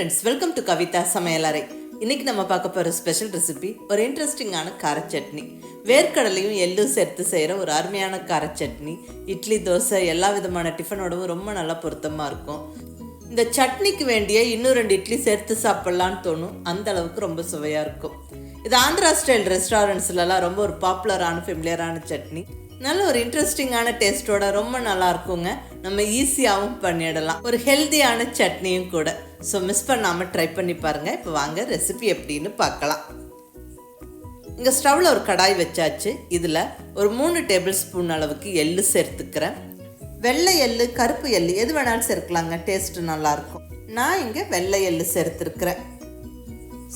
Friends welcome to Kavitha சமையலறை இன்னைக்கு நம்ம பார்க்க போகிற ஸ்பெஷல் ரெசிபி ஒரு இன்ட்ரெஸ்டிங்கான கார சட்னி. வேர்க்கடலையும் எள்ளும் சேர்த்து செய்கிற ஒரு அருமையான கார சட்னி. இட்லி தோசை எல்லா விதமான டிஃபனோடவும் ரொம்ப நல்லா பொருத்தமாக இருக்கும். இந்த சட்னிக்கு வேண்டிய இன்னும் ரெண்டு இட்லி சேர்த்து சாப்பிட்லான்னு தோணும். அந்த அளவுக்கு ரொம்ப சுவையாக இருக்கும். இது ஆந்திரா ஸ்டைல் ரெஸ்டாரண்ட்ஸ்லலாம் ரொம்ப ஒரு பாப்புலரான ஃபெமிலியரான சட்னி. நல்ல ஒரு இன்ட்ரெஸ்டிங்கான டேஸ்ட்டோட ரொம்ப நல்லா இருக்குங்க. நம்ம ஈஸியாகவும் பண்ணிடலாம். ஒரு ஹெல்த்தியான சட்னியும் கூட. ஸோ மிஸ் பண்ணாமல் ட்ரை பண்ணி பாருங்கள் இப்போ வாங்க ரெசிபி எப்படின்னு பார்க்கலாம். இங்கே ஸ்டவ்வில் ஒரு கடாய் வச்சாச்சு. இதில் ஒரு மூணு டேபிள் ஸ்பூன் அளவுக்கு எள்ளு சேர்த்துக்கிறேன். வெள்ளை எள்ளு கருப்பு எள்ளு எது வேணாலும் சேர்க்கலாங்க. டேஸ்ட்டு நல்லாயிருக்கும். நான் இங்கே வெள்ளை எள்ளு சேர்த்துருக்குறேன்.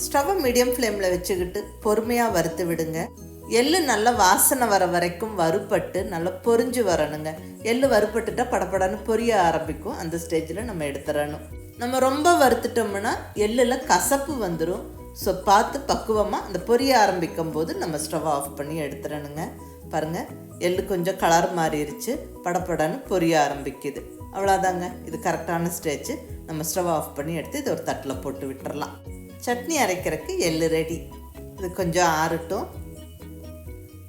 ஸ்டவ்வை மீடியம் ஃப்ளேமில் வச்சுக்கிட்டு பொறுமையாக வறுத்து விடுங்க. எள்ளு நல்லா வாசனை வர வரைக்கும் வறுபட்டு நல்லா பொரிஞ்சு வரணுங்க. எள்ளு வறுபட்டுட்டால் படப்படன்னு பொரிய ஆரம்பிக்கும். அந்த ஸ்டேஜில் நம்ம எடுத்துடணும். நம்ம ரொம்ப வறுத்துட்டோம்னா எள்ளில் கசப்பு வந்துடும் ஸோ பார்த்து பக்குவமாக அந்த பொரிய ஆரம்பிக்கும் போது நம்ம ஸ்டவ் ஆஃப் பண்ணி எடுத்துடணுங்க பாருங்கள் எள்ளு கொஞ்சம் கலர் மாறிடுச்சு படப்படன்னு பொரிய ஆரம்பிக்குது. அவ்வளோதாங்க இது கரெக்டான ஸ்டேஜ் நம்ம ஸ்டவ் ஆஃப் பண்ணி எடுத்து இதை ஒரு தட்டில் போட்டு விட்டுறலாம். சட்னி அரைக்கிறதுக்கு எள்ளு ரெடி இது கொஞ்சம் ஆறட்டும்.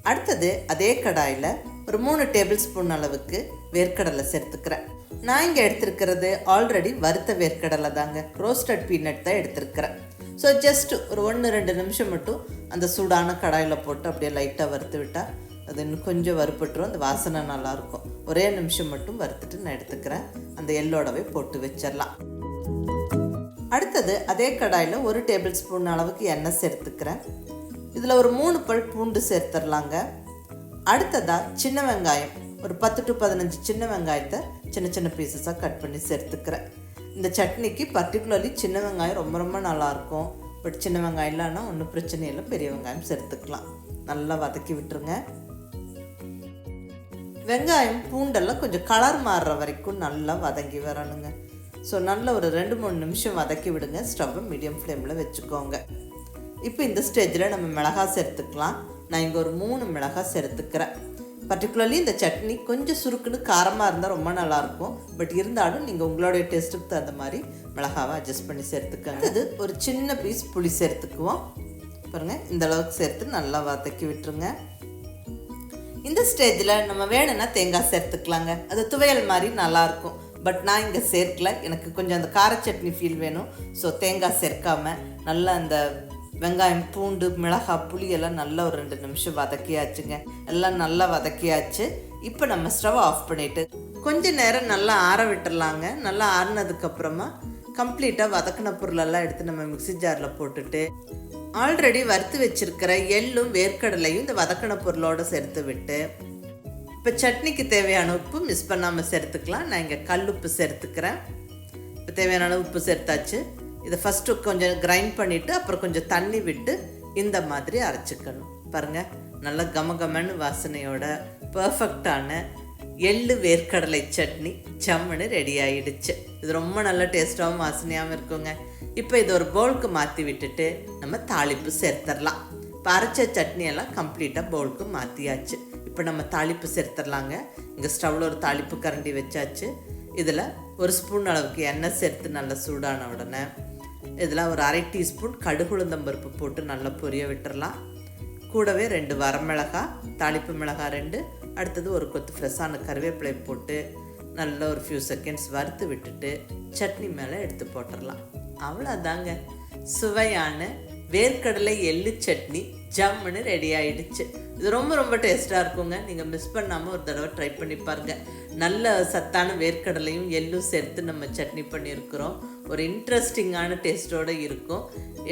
அடுத்தது அதே கடாயில் ஒரு மூணு டேபிள் ஸ்பூன் அளவுக்கு வேர்க்கடலை சேர்த்துக்கிறேன். நான் இங்கே எடுத்திருக்கிறது ஆல்ரெடி வறுத்த வேர்க்கடலை தாங்க. ரோஸ்டட் பீனட் தான் எடுத்திருக்கிறேன். ஸோ ஜஸ்ட் ஒரு ஒன்று ரெண்டு நிமிஷம் மட்டும் அந்த சூடான கடாயில் போட்டு அப்படியே லைட்டாக வறுத்து விட்டால் அது இன்னும் கொஞ்சம் வறுப்பட்டுரும் அந்த வாசனை நல்லாயிருக்கும். ஒரே நிமிஷம் மட்டும் வறுத்துட்டு நான் எடுத்துக்கிறேன். அந்த எள்ளோடவே போட்டு வச்சிடலாம். அடுத்தது அதே கடாயில் ஒரு டேபிள் ஸ்பூன் அளவுக்கு எண்ணெய் சேர்த்துக்கிறேன். இதில் ஒரு மூணு பல் பூண்டு சேர்த்துடலாங்க. அடுத்ததாக சின்ன வெங்காயம். ஒரு பத்து டு பதினஞ்சு சின்ன வெங்காயத்தை சின்ன சின்ன பீசஸாக கட் பண்ணி சேர்த்துக்கிறேன். இந்த சட்னிக்கு பர்டிகுலர்லி சின்ன வெங்காயம் ரொம்ப ரொம்ப நல்லாயிருக்கும். பட் சின்ன வெங்காயம் இல்லைன்னா ஒன்றும் பிரச்சனை இல்லை. பெரிய வெங்காயம் சேர்த்துக்கலாம். நல்லா வதக்கி விட்டுருங்க. வெங்காயம் பூண்டெல்லாம் கொஞ்சம் கலர் மாறுற வரைக்கும் நல்லா வதங்கி வரணுங்க. ஸோ நல்ல ஒரு ரெண்டு மூணு நிமிஷம் வதக்கி விடுங்க. ஸ்டவ்வை மீடியம் ஃப்ளேமில் வச்சுக்கோங்க. இப்போ இந்த ஸ்டேஜில் நம்ம மிளகாய் சேர்த்துக்கலாம். நான் இங்கே ஒரு மூணு மிளகாய் சேர்த்துக்கிறேன். பர்டிகுலர்லி இந்த சட்னி கொஞ்சம் சுருக்குன்னு காரமாக இருந்தால் ரொம்ப நல்லாயிருக்கும். பட் இருந்தாலும் நீங்கள் உங்களுடைய டேஸ்ட்டுக்கு தகுந்த மாதிரி மிளகாவை அட்ஜஸ்ட் பண்ணி சேர்த்துக்கோங்க. இது ஒரு சின்ன பீஸ் புளி சேர்த்துக்குவோம். பாருங்கள் இந்த அளவுக்கு சேர்த்து நல்லா வதக்கி விட்டுருங்க. இந்த ஸ்டேஜில் நம்ம வேணும்னா தேங்காய் சேர்த்துக்கலாங்க. அது துவையல் மாதிரி நல்லாயிருக்கும். பட் நான் இங்கே சேர்க்கல. எனக்கு கொஞ்சம் அந்த கார சட்னி ஃபீல் வேணும். ஸோ தேங்காய் சேர்க்காம நல்லா அந்த வெங்காயம் பூண்டு மிளகாய் புளி எல்லாம் நல்லா ஒரு ரெண்டு நிமிஷம் வதக்கியாச்சுங்க. எல்லாம் நல்லா வதக்கியாச்சு. இப்போ நம்ம ஸ்டவ் ஆஃப் பண்ணிவிட்டு கொஞ்ச நேரம் நல்லா ஆற விட்டுடலாங்க நல்லா ஆறினதுக்கப்புறமா கம்ப்ளீட்டாக வதக்கின பொருளெல்லாம் எடுத்து நம்ம மிக்ஸி ஜாரில் போட்டுட்டு ஆல்ரெடி வறுத்து வச்சுருக்கிற எள்ளும் வேர்க்கடலையும் இந்த வதக்கின பொருளோடு சேர்த்து விட்டு இப்போ சட்னிக்கு தேவையான உப்பு மிஸ் பண்ணாமல் சேர்த்துக்கலாம். நான் இங்கே கல் உப்பு சேர்த்துக்கிறேன். இப்போ தேவையான அளவு உப்பு சேர்த்தாச்சு. இதை ஃபஸ்ட்டு கொஞ்சம் கிரைண்ட் பண்ணிவிட்டு அப்புறம் கொஞ்சம் தண்ணி விட்டு இந்த மாதிரி அரைச்சிக்கணும். பாருங்கள் நல்ல கமகமன்னு வாசனையோட பர்ஃபெக்டான எள்ளு வேர்க்கடலை சட்னி ஜம்முன்னு ரெடி ஆயிடுச்சு. இது ரொம்ப நல்ல டேஸ்ட்டாகவும் வாசனையாகவும் இருக்குங்க. இப்போ இது ஒரு பவுலுக்கு மாற்றி விட்டுட்டு நம்ம தாளிப்பு சேர்த்துடலாம் இப்போ அரைச்ச சட்னியெல்லாம் கம்ப்ளீட்டாக பவுலுக்கு மாற்றியாச்சு இப்போ நம்ம தாளிப்பு சேர்த்துடலாங்க இங்கே ஸ்டவ்வில் ஒரு தாளிப்பு கரண்டி வச்சாச்சு. இதில் ஒரு ஸ்பூன் அளவுக்கு எண்ணெய் சேர்த்து நல்லா சூடான உடனே இதில் ஒரு அரை டீஸ்பூன் கடுகுளுந்தம்பருப்பு போட்டு நல்லா பொரிய விட்டுறலாம். கூடவே ரெண்டு வரமிளகாய் தாளிப்பு மிளகாய் ரெண்டு அடுத்தது ஒரு கொத்து ஃப்ரெஷ்ஷான கருவேப்பிலை போட்டு நல்ல ஒரு ஃபியூ செகண்ட்ஸ் வறுத்து விட்டுட்டு சட்னி மேலே எடுத்து போட்டுடலாம் அவ்வளோதாங்க சுவையான வேர்க்கடலை எள்ளு சட்னி ஜம்முன்னு ரெடி ஆயிடுச்சு. இது ரொம்ப ரொம்ப டேஸ்ட்டாக இருக்குங்க. நீங்கள் மிஸ் பண்ணாமல் ஒரு தடவை ட்ரை பண்ணி பாருங்கள் நல்ல சத்தான வேர்க்கடலையும் எள்ளும் சேர்த்து நம்ம சட்னி பண்ணியிருக்கிறோம். ஒரு இன்ட்ரெஸ்டிங்கான டேஸ்ட்டோடு இருக்கும்.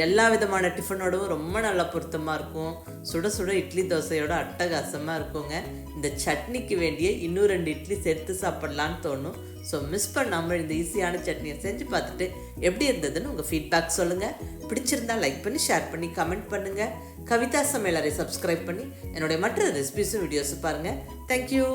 எல்லா விதமான டிஃபனோடவும் ரொம்ப நல்லா பொருத்தமாக இருக்கும். சுட சுட இட்லி தோசையோட அட்டகாசமாக இருக்குங்க. இந்த சட்னிக்கு வேண்டிய இன்னும் ரெண்டு இட்லி சேர்த்து சாப்பிட்லான்னு தோணும். ஸோ மிஸ் பண்ணாமல் இந்த ஈஸியான சட்னியை செஞ்சு பார்த்துட்டு எப்படி இருந்ததுன்னு உங்கள் ஃபீட்பேக் சொல்லுங்கள் பிடிச்சிருந்தா லைக் பண்ணி ஷேர் பண்ணி கமெண்ட் பண்ணுங்கள் கவிதா சமையலரை சப்ஸ்கிரைப் பண்ணி என்னுடைய மற்ற ரெசிபிஸும் வீடியோஸும் பாருங்கள் தேங்க்யூ